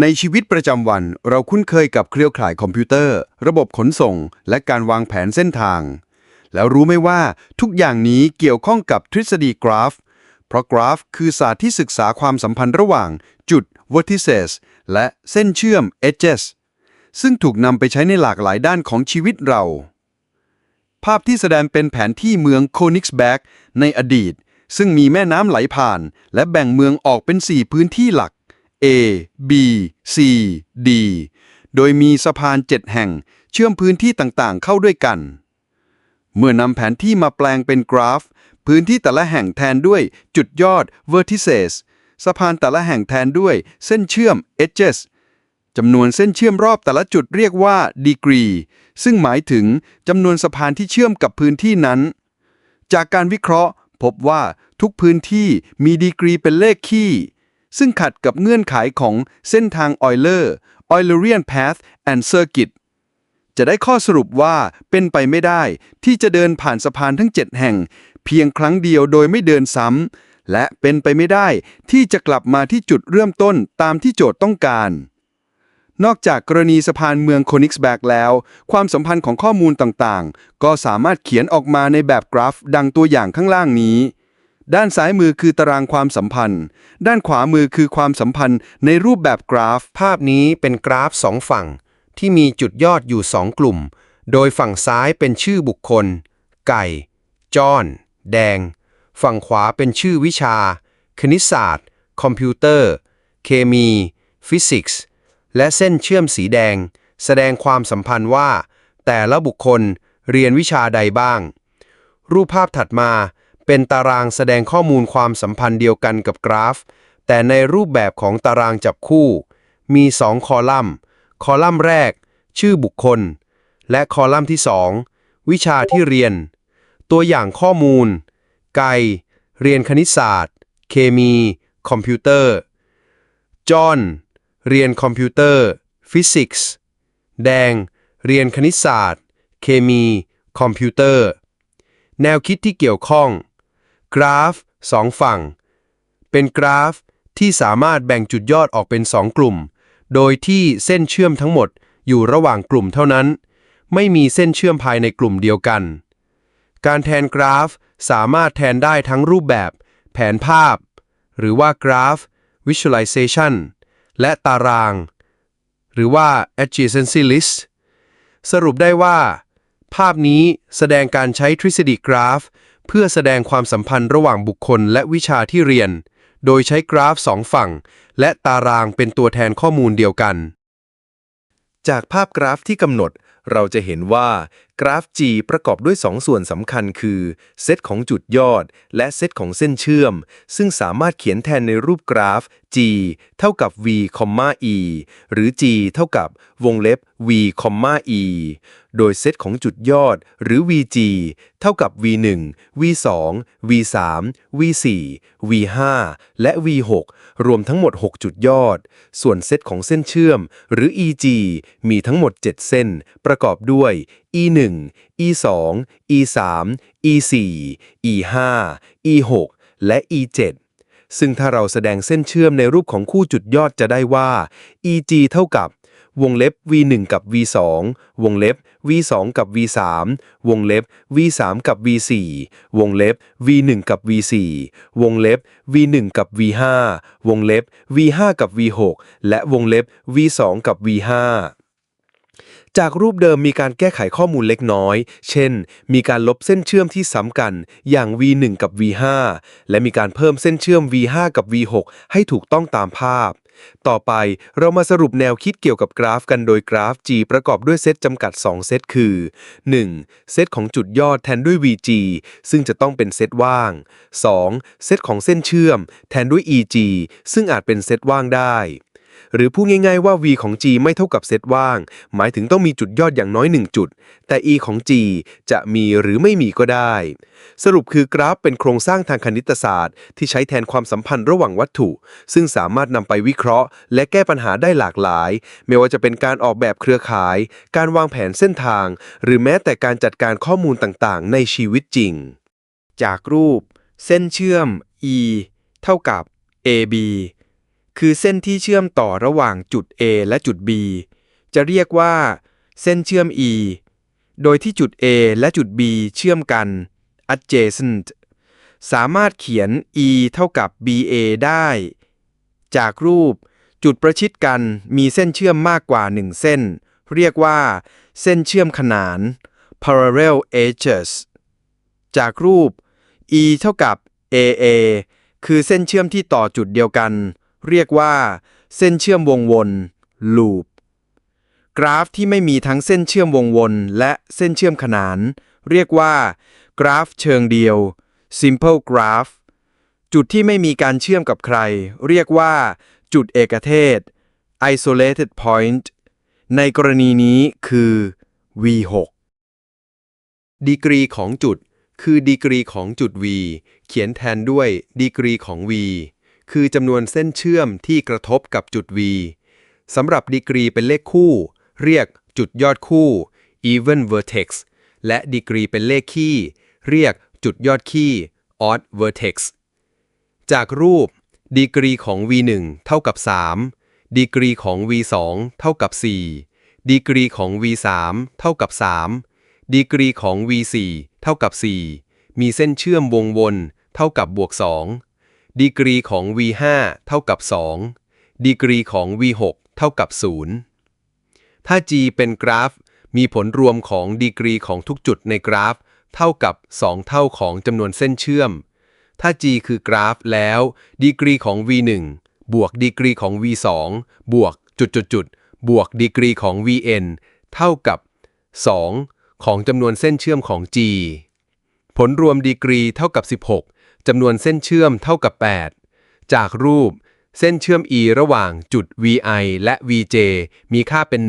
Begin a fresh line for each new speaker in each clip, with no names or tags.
ในชีวิตประจำวันเราคุ้นเคยกับเครือข่ายคอมพิวเตอร์ ระบบขนส่ง และการวางแผนเส้นทาง แล้วรู้ไหมว่าทุกอย่างนี้เกี่ยวข้องกับทฤษฎีกราฟ เพราะกราฟคือศาสตร์ที่ศึกษาความสัมพันธ์ระหว่างจุด vertices และเส้นเชื่อม edges ซึ่งถูกนำไปใช้ในหลากหลายด้านของชีวิตเรา ภาพที่แสดงเป็นแผนที่เมืองโคนิกส์แบกในอดีต ซึ่งมีแม่น้ำไหลผ่าน และแบ่งเมืองออกเป็น 4 พื้นที่หลัก A B C D โดยมีสะพาน 7 แห่งเชื่อมพื้นที่ต่างๆ เข้าด้วยกัน เมื่อนำแผนที่มาแปลงเป็นกราฟ พื้นที่แต่ละแห่งแทนด้วยจุดยอด vertices สะพานแต่ละแห่งแทนด้วยเส้นเชื่อม edges จำนวนเส้นเชื่อมรอบแต่ละจุดเรียกว่า degree ซึ่งหมายถึงจำนวนสะพานที่เชื่อมกับพื้นที่นั้น จากการวิเคราะห์ พบว่าทุกพื้นที่มีดีกรีเป็นเลขคี่ ซึ่งขัดกับเงื่อนไขของเส้นทางออยเลอร์ Eulerian Path and Circuit จะได้ข้อสรุปว่าเป็นไปไม่ได้ที่จะเดินผ่านสะพานทั้ง 7 แห่ง เพียงครั้งเดียวโดยไม่เดินซ้ำ และเป็นไปไม่ได้ที่จะกลับมาที่จุดเริ่มต้นตามที่โจทย์ต้องการ นอกจากกรณีสะพานเมืองโคนิกส์แบกแล้ว ความสัมพันธ์ของข้อมูลต่างๆ ก็สามารถเขียนออกมาในแบบกราฟดังตัวอย่างข้างล่างนี้ ด้านซ้ายมือคือตารางความสัมพันธ์ ด้านขวามือคือความสัมพันธ์ในรูปแบบกราฟ
ภาพนี้เป็นกราฟสองฝั่ง ที่มีจุดยอดอยู่สองกลุ่ม โดยฝั่งซ้ายเป็นชื่อบุคคล ไก่ จอน แดง ฝั่งขวาเป็นชื่อวิชา คณิตศาสตร์ คอมพิวเตอร์ เคมี ฟิสิกส์ และเส้นเชื่อมสีแดง แสดงความสัมพันธ์ว่า แต่ละบุคคลเรียนวิชาใดบ้าง รูปภาพถัดมา เป็นตารางแสดงข้อมูลความสัมพันธ์เดียวกันกับกราฟ แต่ในรูปแบบของตารางจับคู่ มี 2 คอลัมน์ คอลัมน์แรก ชื่อบุคคล และคอลัมน์ที่ 2 วิชาที่เรียน ตัวอย่างข้อมูล ไกเรียนคณิตศาสตร์ เคมี คอมพิวเตอร์ จอห์นเรียนคอมพิวเตอร์ ฟิสิกส์ แดง เรียนคณิตศาสตร์ เคมี คอมพิวเตอร์ แนวคิดที่เกี่ยวข้อง กราฟสองฝั่ง เป็นกราฟที่สามารถแบ่งจุดยอดออกเป็น 2 กลุ่ม โดยที่เส้นเชื่อมทั้งหมดอยู่ระหว่างกลุ่มเท่านั้น ไม่มีเส้นเชื่อมภายในกลุ่มเดียวกัน การแทนกราฟสามารถแทนได้ทั้งรูปแบบ แผนภาพ หรือว่ากราฟ visualization และตาราง หรือว่า adjacency list สรุปได้ว่า ภาพนี้แสดงการใช้ทฤษฎีกราฟ เพื่อแสดงความสัมพันธ์ระหว่างบุคคลและวิชาที่เรียน โดยใช้กราฟสองฝั่ง และตารางเป็นตัวแทนข้อมูลเดียวกัน
จากภาพกราฟที่กำหนด เราจะเห็นว่า กราฟ G ประกอบด้วย 2 ส่วนสำคัญคือเซตของจุดยอด และเซตของเส้นเชื่อม ซึ่งสามารถเขียนแทนในรูปกราฟ G เท่ากับ v, e หรือ G เท่ากับวงเล็บ v, e โดยเซตของจุดยอด หรือ vg เท่ากับ v1 v2 v3 v4 v5 และ v6 รวมทั้งหมด 6 จุดยอด ส่วนเซตของเส้นเชื่อม หรือ eg มีทั้งหมด 7 เส้น ประกอบด้วย e1 e2 e3 e4 e5 e6 และ e7 ซึ่งถ้าเราแสดงเส้นเชื่อมในรูปของคู่จุดยอดจะได้ว่า eg เท่ากับ วงเล็บ v1 กับ v2 วงเล็บ v2 กับ v3 วงเล็บ v3 กับ v4 วงเล็บ v1 กับ v4 วงเล็บ v1 กับ v5 วงเล็บ v5 กับ v6 และวงเล็บ v2 กับ v5 จากรูปเดิมมีการแก้ไขข้อมูลเล็กน้อย เช่น มีการลบเส้นเชื่อมที่ซ้ำกัน อย่าง v1 กับ v5 และมีการเพิ่มเส้นเชื่อม v5 กับ v6 ให้ถูกต้องตามภาพ ต่อไปเรามาสรุปแนวคิดเกี่ยวกับกราฟกันโดยกราฟ G ประกอบด้วยเซตจำกัด 2 เซตคือ 1. เซตของจุดยอดแทนด้วย VG ซึ่งจะต้องเป็นเซตว่าง 2. เซตของเส้นเชื่อม แทนด้วย EG ซึ่งอาจเป็นเซตว่างได้ หรือพูดง่ายๆว่า v ของ g ไม่เท่ากับเซตว่าง หมายถึงต้องมีจุดยอดอย่างน้อย 1 จุด แต่ e ของ g จะมีหรือไม่มีก็ได้ สรุปคือกราฟเป็นโครงสร้างทางคณิตศาสตร์ ที่ใช้แทนความสัมพันธ์ระหว่างวัตถุ ซึ่งสามารถนำไปวิเคราะห์ และแก้ปัญหาได้หลากหลาย ไม่ว่าจะเป็นการออกแบบเครือข่าย การวางแผนเส้นทาง หรือแม้แต่การจัดการข้อมูลต่างๆ ในชีวิตจริง
จากรูป เส้นเชื่อม E เท่ากับ AB คือเส้นที่เชื่อมต่อระหว่างจุด A และจุด B จะเรียกว่า เส้นเชื่อม E โดยที่จุด A และจุด B เชื่อมกัน adjacent สามารถเขียน E เท่ากับ BA ได้ จากรูป จุดประชิดกันมีเส้นเชื่อมมากกว่า 1 เส้น เรียกว่า เส้นเชื่อมขนาน parallel edges จากรูป E เท่ากับ AA คือเส้นเชื่อมที่ต่อจุดเดียวกัน เรียกว่า เส้นเชื่อมวงวน loop กราฟที่ไม่มีทั้งเส้นเชื่อมวงวนและเส้นเชื่อมขนาน เรียกว่า กราฟเชิงเดียว simple graph จุดที่ไม่มีการเชื่อมกับใคร เรียกว่า จุดเอกเทศ isolated point ในกรณีนี้คือ v6
ดีกรีของจุด คือดีกรีของจุด v เขียนแทนด้วยดีกรีของ v คือจำนวนเส้นเชื่อมที่กระทบกับจุด v สำหรับดีกรีเป็นเลขคู่ เรียกจุดยอดคู่ even vertex และดีกรีเป็นเลขคี่ เรียกจุดยอดคี่ odd vertex จากรูป ดีกรีของ v1 เท่ากับ 3 ดีกรีของ v2 เท่ากับ 4 ดีกรีของ v3 เท่ากับ 3 ดีกรีของ v4 เท่ากับ 4 มีเส้นเชื่อมวงวน เท่ากับบวก 2 ดีกรีของ v5 เท่ากับ 2 ดีกรีของ v6 เท่ากับ 0 ถ้า g เป็นกราฟ มีผลรวมของดีกรีของทุกจุดในกราฟ เท่ากับ 2 เท่าของจำนวนเส้นเชื่อม ถ้า g คือกราฟแล้ว ดีกรีของ v1 บวกดีกรีของ v2 บวกจุดจุดจุดบวกดีกรีของ vn เท่ากับ 2 ของจำนวนเส้นเชื่อมของ g ผลรวมดีกรีเท่ากับ 16 จำนวนเส้นเชื่อมเท่ากับ 8 จากรูป เส้นเชื่อม e ระหว่างจุด vi และ vj มีค่าเป็น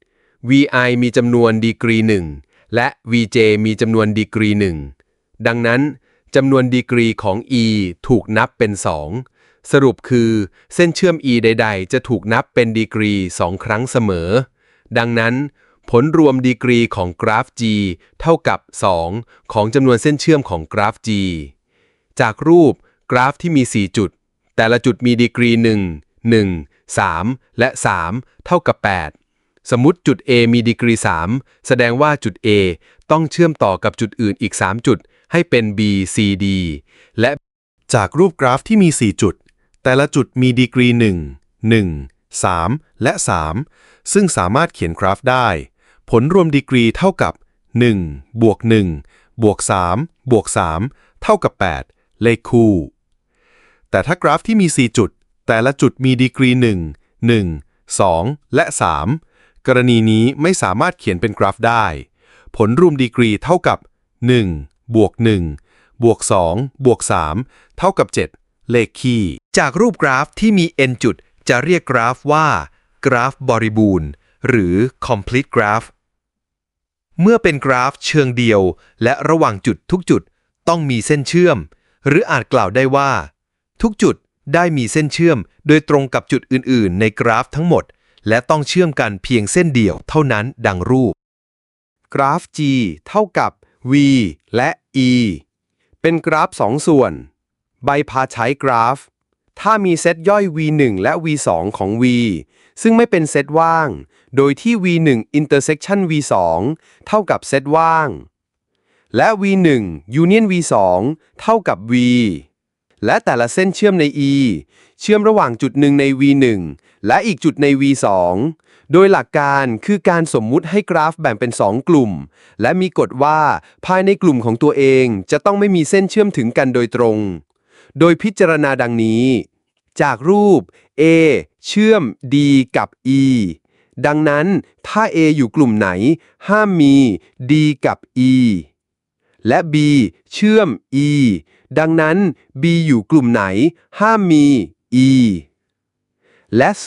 1 vi มีจำนวนดีกรี 1 และ vj มีจำนวนดีกรี 1 ดังนั้นจำนวนดีกรีของ e ถูกนับเป็น 2 สรุปคือ เส้นเชื่อม e ใด ๆ จะถูกนับเป็นดีกรี 2 ครั้งเสมอ ดังนั้น ผลรวมดีกรีของกราฟ g เท่ากับ 2 ของจำนวนเส้นเชื่อมของกราฟ g จากรูปกราฟที่มี 4 จุด แต่ละจุดมีดีกรี 1 1 3 และ 3 เท่ากับ 8 สมมติจุด A มีดีกรี 3 แสดงว่าจุด A ต้องเชื่อมต่อกับจุดอื่นอีก 3 จุด ให้เป็น B C D และ
จากรูปกราฟที่มี 4 จุด แต่ละจุดมีดีกรี 1 1 3 และ 3 ซึ่งสามารถเขียนกราฟได้ ผลรวมดีกรีเท่ากับ 1 บวก 1 บวก 3 บวก 3 เท่ากับ 8 เลขคู่ แต่ถ้ากราฟที่มี 4 จุด แต่ละจุดมีดีกรี 1 1 2 และ 3 กรณีนี้ไม่สามารถเขียนเป็นกราฟได้ ผลรวมดีกรีเท่ากับ 1 บวก 1 บวก 2 บวก 3 เท่ากับ 7 เลขคี่
จากรูปกราฟที่มี n จุด จะเรียกกราฟว่า กราฟบริบูรณ์ หรือ complete graph เมื่อเป็นกราฟเชิงเดียว และระหว่างจุดทุกจุด ต้องมีเส้นเชื่อม หรืออาจกล่าวได้ว่า ทุกจุดได้มีเส้นเชื่อมโดยตรงกับจุดอื่น ๆ ในกราฟทั้งหมด และต้องเชื่อมกันเพียงเส้นเดียวเท่านั้นดังรูป
กราฟ G เท่ากับ V และ E เป็นกราฟ 2 ส่วน ใบพาใช้กราฟ ถ้ามีเซตย่อย V1 และ V2 ของ V ซึ่งไม่เป็นเซตว่าง โดยที่ V1 intersection V2 เท่ากับเซตว่าง และ V1 union V2 เท่ากับ V และแต่ละเส้นเชื่อมใน E เชื่อมระหว่างจุดหนึ่งใน V1 และอีกจุดใน V2 โดยหลักการคือการสมมุติให้กราฟแบ่งเป็น 2 กลุ่ม และมีกฎว่าภายในกลุ่มของตัวเองจะต้องไม่มีเส้นเชื่อมถึงกันโดยตรง โดยพิจารณาดังนี้ จากรูป A เชื่อม D กับ E ดังนั้นถ้า A อยู่กลุ่มไหน ห้ามมี D กับ E และ B เชื่อม E ดังนั้น B อยู่กลุ่มไหน ห้ามมี E และ C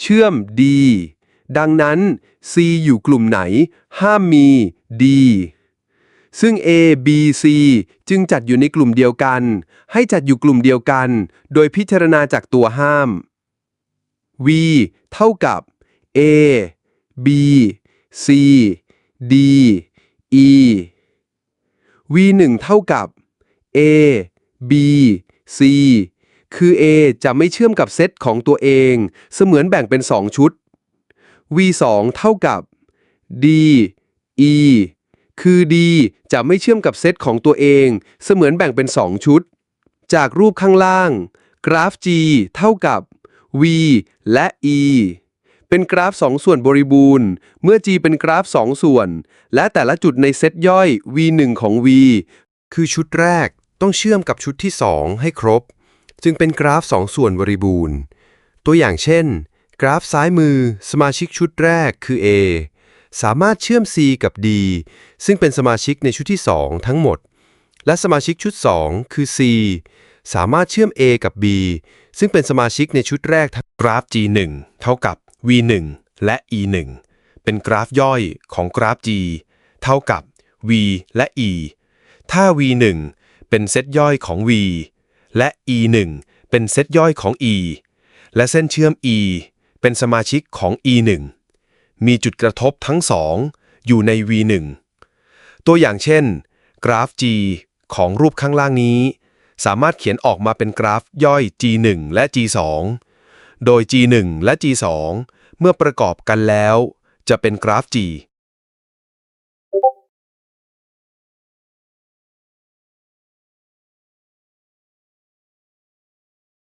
เชื่อม D ดังนั้น C อยู่กลุ่มไหน ห้ามมี D ซึ่ง A B C จึงจัดอยู่ในกลุ่มเดียวกัน ให้จัดอยู่กลุ่มเดียวกัน โดยพิจารณาจากตัวห้าม V เท่ากับ A B C D E V1 เท่ากับ A B C
คือ A จะไม่เชื่อมกับเซตของตัวเอง เสมือนแบ่งเป็น 2 ชุด V2 เท่ากับ D E คือ D จะไม่เชื่อมกับเซตของตัวเอง เสมือนแบ่งเป็น 2 ชุด จากรูปข้างล่าง กราฟ G เท่ากับ V และ E เป็นกราฟ 2 ส่วนบริบูรณ์ เมื่อ G เป็นกราฟ 2 ส่วน และแต่ละจุดในเซตย่อย V1 ของ V คือชุดแรกต้องเชื่อมกับชุดที่ 2 ให้ครบ จึงเป็นกราฟ 2 ส่วนบริบูรณ์ ตัวอย่างเช่น กราฟซ้ายมือ สมาชิกชุดแรกคือ A สามารถเชื่อม C กับ D ซึ่งเป็นสมาชิกในชุดที่ 2 ทั้งหมด และสมาชิกชุด 2 คือ C สามารถเชื่อม A กับ B ซึ่งเป็นสมาชิกในชุดแรกทั้ง
กราฟ G1 เท่ากับ V1 และ E1 เป็นกราฟย่อยของกราฟ G เท่ากับ V และ E ถ้า V1 เป็นเซตย่อยของ V และ E1 เป็นเซตย่อยของ E และเส้นเชื่อม E เป็นสมาชิกของ E1 มีจุดกระทบทั้งสองอยู่ใน V1 ตัวอย่างเช่น กราฟ G ของรูปข้างล่างนี้ สามารถเขียนออกมาเป็นกราฟย่อย G1 และ G2 โดย G1 และ G2 เมื่อประกอบกันแล้ว จะเป็นกราฟ G